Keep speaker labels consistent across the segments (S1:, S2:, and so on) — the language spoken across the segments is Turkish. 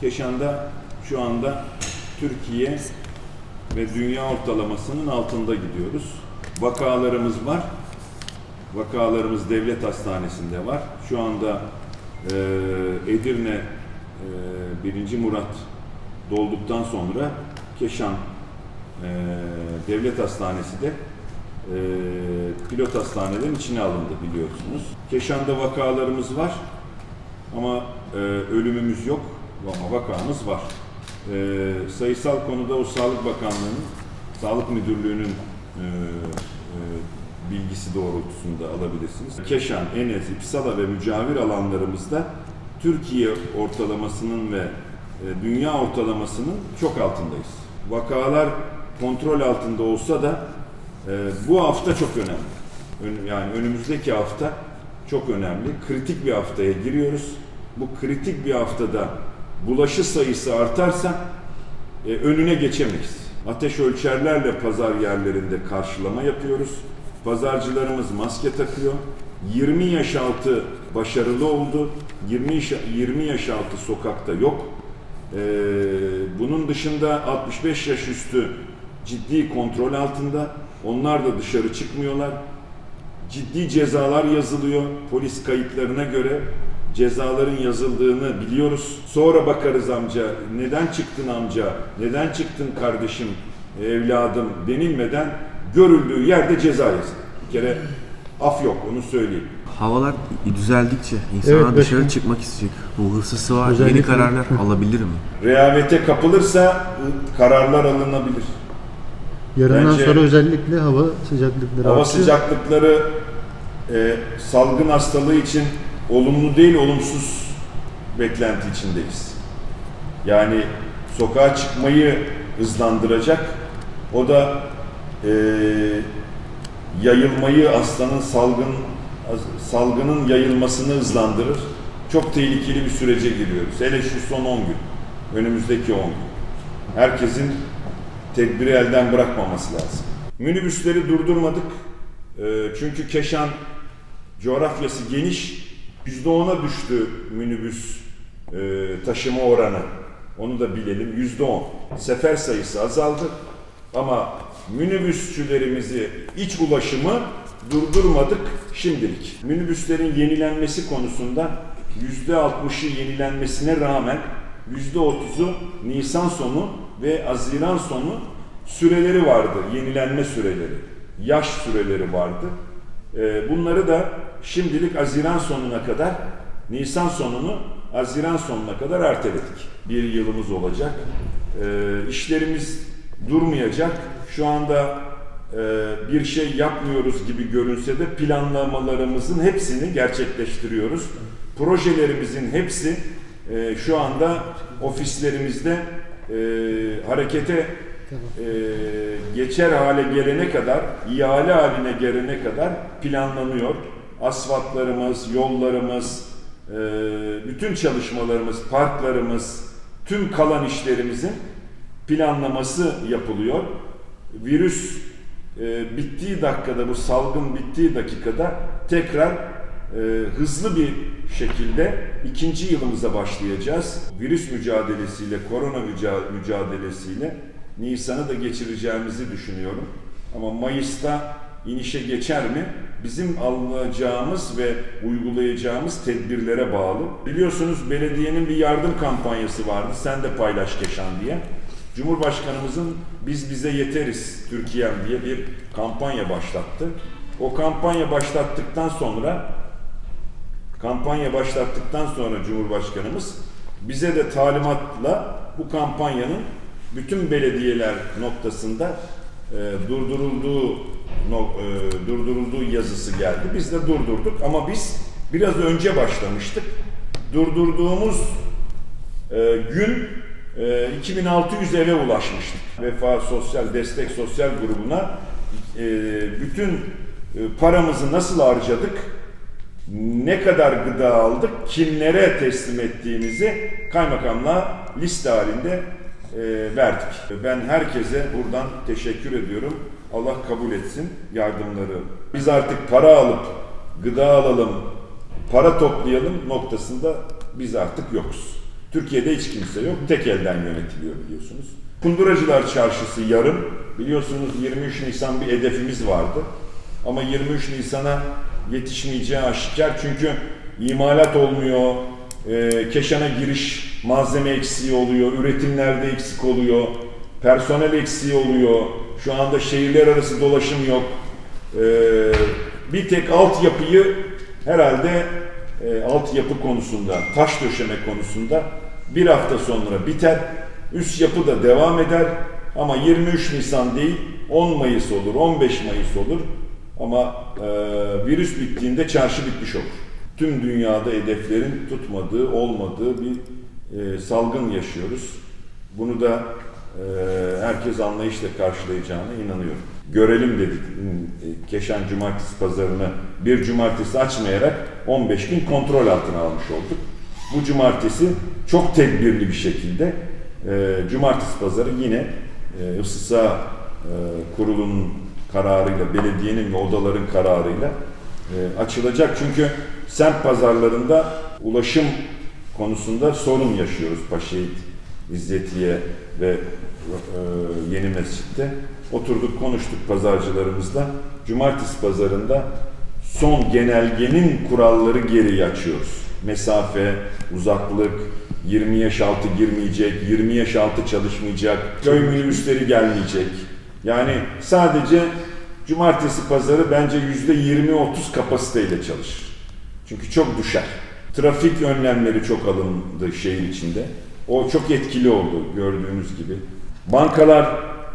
S1: Keşan'da şu anda Türkiye ve dünya ortalamasının altında gidiyoruz. Vakalarımız var. Vakalarımız devlet hastanesinde var. Şu anda e, Edirne e, 1. Murat dolduktan sonra Keşan e, Devlet Hastanesi de e, pilot hastanelerin içine alındı biliyorsunuz. Keşan'da vakalarımız var ama e, ölümümüz yok ama vakamız var. E, sayısal konuda o Sağlık Bakanlığı'nın, Sağlık Müdürlüğü'nün e, e, bilgisi doğrultusunda alabilirsiniz. Keşan, Enez, İpsala ve mücavir alanlarımızda Türkiye ortalamasının ve e, dünya ortalamasının çok altındayız. Vakalar kontrol altında olsa da e, bu hafta çok önemli. Ön- Yani önümüzdeki hafta çok önemli. Kritik bir haftaya giriyoruz. Bu kritik bir haftada bulaşı sayısı artarsa e, önüne geçemeyiz. Ateş ölçerlerle pazar yerlerinde karşılama yapıyoruz. Pazarcılarımız maske takıyor. 20 yaş altı başarılı oldu. 20 yaş, 20 yaş altı sokakta yok. Ee, bunun dışında 65 yaş üstü ciddi kontrol altında. Onlar da dışarı çıkmıyorlar. Ciddi cezalar yazılıyor polis kayıtlarına göre. Cezaların yazıldığını biliyoruz. Sonra bakarız amca, neden çıktın amca, neden çıktın kardeşim, evladım denilmeden görüldüğü yerde ceza yazılır. Bir kere af yok, onu söyleyeyim.
S2: Havalar düzeldikçe insanlar
S3: Evet,
S2: dışarı
S3: başkanım.
S2: çıkmak isteyecek. Bu hırsızı var. Yeni
S3: Özellikle-
S2: kararlar alabilir mi?
S1: Rehavete kapılırsa kararlar alınabilir.
S3: Yarından
S1: Bence-
S3: sonra özellikle hava sıcaklıkları
S1: Hava
S3: artıyor.
S1: sıcaklıkları e, salgın hastalığı için olumlu değil, olumsuz beklenti içindeyiz. Yani sokağa çıkmayı hızlandıracak. O da e, yayılmayı, hastanın salgın salgının yayılmasını hızlandırır. Çok tehlikeli bir sürece giriyoruz. Hele şu son 10 gün, önümüzdeki 10 gün. Herkesin tedbiri elden bırakmaması lazım. Minibüsleri durdurmadık. Ee, çünkü Keşan coğrafyası geniş. %10'a düştü minibüs e, taşıma oranı. Onu da bilelim. %10. Sefer sayısı azaldı. Ama minibüsçülerimizi, iç ulaşımı durdurmadık şimdilik. Minibüslerin yenilenmesi konusunda %60'ı yenilenmesine rağmen %30'u Nisan sonu ve Haziran sonu süreleri vardı, yenilenme süreleri, yaş süreleri vardı. Ee, Bunları da şimdilik Haziran sonuna kadar, Nisan sonunu Haziran sonuna kadar erteledik. Bir yılımız olacak. Ee, İşlerimiz durmayacak. Şu anda e, bir şey yapmıyoruz gibi görünse de planlamalarımızın hepsini gerçekleştiriyoruz. Projelerimizin hepsi e, şu anda ofislerimizde e, harekete e, geçer hale gelene kadar, ihale haline gelene kadar planlanıyor. Asfaltlarımız, yollarımız, e, bütün çalışmalarımız, parklarımız, tüm kalan işlerimizin planlaması yapılıyor. Virüs e, bittiği dakikada, bu salgın bittiği dakikada tekrar e, hızlı bir şekilde ikinci yılımıza başlayacağız. Virüs mücadelesiyle, korona müca- mücadelesiyle Nisan'ı da geçireceğimizi düşünüyorum. Ama Mayıs'ta inişe geçer mi? Bizim alacağımız ve uygulayacağımız tedbirlere bağlı. Biliyorsunuz belediyenin bir yardım kampanyası vardı. Sen de paylaş Keşan diye. Cumhurbaşkanımızın biz bize yeteriz Türkiye'm diye bir kampanya başlattı. O kampanya başlattıktan sonra kampanya başlattıktan sonra Cumhurbaşkanımız bize de talimatla bu kampanyanın bütün belediyeler noktasında e, durdurulduğu no- e, durdurulduğu yazısı geldi. Biz de durdurduk ama biz biraz önce başlamıştık. Durdurduğumuz e, gün e, 2600 eve ulaşmıştık. Vefa Sosyal Destek Sosyal Grubu'na e, bütün e, paramızı nasıl harcadık, ne kadar gıda aldık, kimlere teslim ettiğimizi kaymakamla liste halinde verdik. Ben herkese buradan teşekkür ediyorum. Allah kabul etsin yardımları. Biz artık para alıp gıda alalım, para toplayalım noktasında biz artık yokuz. Türkiye'de hiç kimse yok. Tek elden yönetiliyor biliyorsunuz. Kunduracılar Çarşısı yarın. Biliyorsunuz 23 Nisan bir hedefimiz vardı. Ama 23 Nisan'a yetişmeyeceği aşikar çünkü imalat olmuyor, e, Keşan'a giriş malzeme eksiği oluyor, üretimlerde eksik oluyor, personel eksiği oluyor. Şu anda şehirler arası dolaşım yok. E, bir tek altyapıyı herhalde e, altyapı konusunda, taş döşeme konusunda bir hafta sonra biter. Üst yapı da devam eder ama 23 Nisan değil 10 Mayıs olur, 15 Mayıs olur. Ama e, virüs bittiğinde çarşı bitmiş olur. Tüm dünyada hedeflerin tutmadığı, olmadığı bir e, salgın yaşıyoruz. Bunu da e, herkes anlayışla karşılayacağına inanıyorum. Görelim dedik e, Keşan Cumartesi pazarını bir cumartesi açmayarak 15 gün kontrol altına almış olduk. Bu cumartesi çok tedbirli bir şekilde e, cumartesi pazarı yine e, ısısa e, kurulunun kararıyla, belediyenin ve odaların kararıyla e, açılacak. Çünkü semt pazarlarında ulaşım konusunda sorun yaşıyoruz Paşayiğit, İzzetiye ve e, Yeni Mescid'de. Oturduk konuştuk pazarcılarımızla. Cumartesi pazarında son genelgenin kuralları geri açıyoruz. Mesafe, uzaklık, 20 yaş altı girmeyecek, 20 yaş altı çalışmayacak, köy minibüsleri gelmeyecek. Yani sadece cumartesi pazarı bence yüzde 20-30 kapasiteyle çalışır. Çünkü çok düşer. Trafik önlemleri çok alındı şehir içinde. O çok etkili oldu gördüğünüz gibi. Bankalar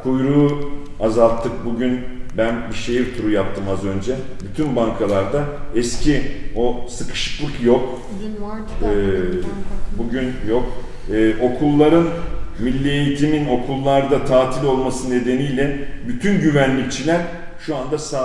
S1: kuyruğu azalttık. Bugün ben bir şehir turu yaptım az önce. Bütün bankalarda eski o sıkışıklık yok.
S4: Dün vardı da.
S1: Ee, bugün yok. Ee, okulların milli eğitimin okullarda tatil olması nedeniyle bütün güvenlikçiler şu anda sahaya